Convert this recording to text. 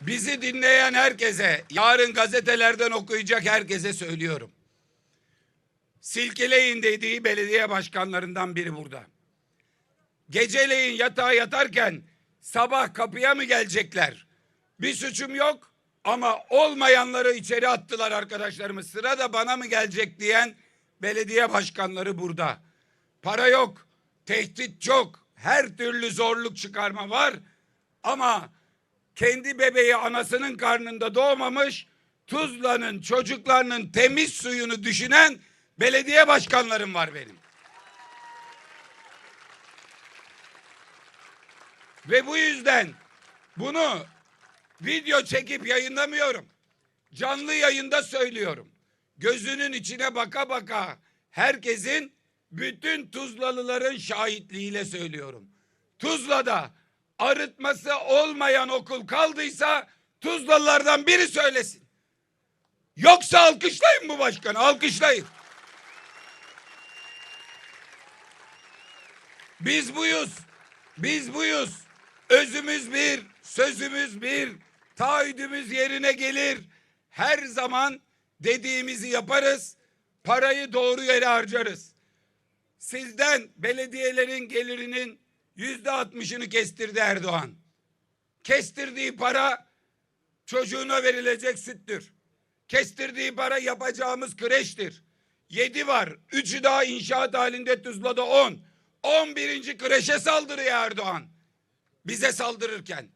Bizi dinleyen herkese, yarın gazetelerden okuyacak herkese söylüyorum. Silkeleyin dediği belediye başkanlarından biri burada. Geceleyin yatağa yatarken sabah kapıya mı gelecekler? Bir suçum yok ama olmayanları içeri attılar arkadaşlarımız. Sıra da bana mı gelecek diyen belediye başkanları burada. Para yok, tehdit çok, her türlü zorluk çıkarma var ama kendi bebeği anasının karnında doğmamış Tuzla'nın çocuklarının temiz suyunu düşünen belediye başkanlarım var benim. Ve bu yüzden bunu video çekip yayınlamıyorum. Canlı yayında söylüyorum. Gözünün içine baka baka herkesin bütün Tuzlalıların şahitliğiyle söylüyorum. Tuzla'da arıtması olmayan okul kaldıysa Tuzlalılardan biri söylesin. Yoksa alkışlayın bu başkanı, alkışlayın. Biz buyuz. Biz buyuz. Özümüz bir, sözümüz bir, taahhüdümüz yerine gelir. Her zaman dediğimizi yaparız. Parayı doğru yere harcarız. Sizden belediyelerin gelirinin yüzde altmışını kestirdi Erdoğan. Kestirdiği para çocuğuna verilecek süttür. Kestirdiği para yapacağımız kreştir. Yedi var. Üçü daha inşaat halinde Tuzla'da on. On birinci kreşe saldırıyor Erdoğan. Bize saldırırken.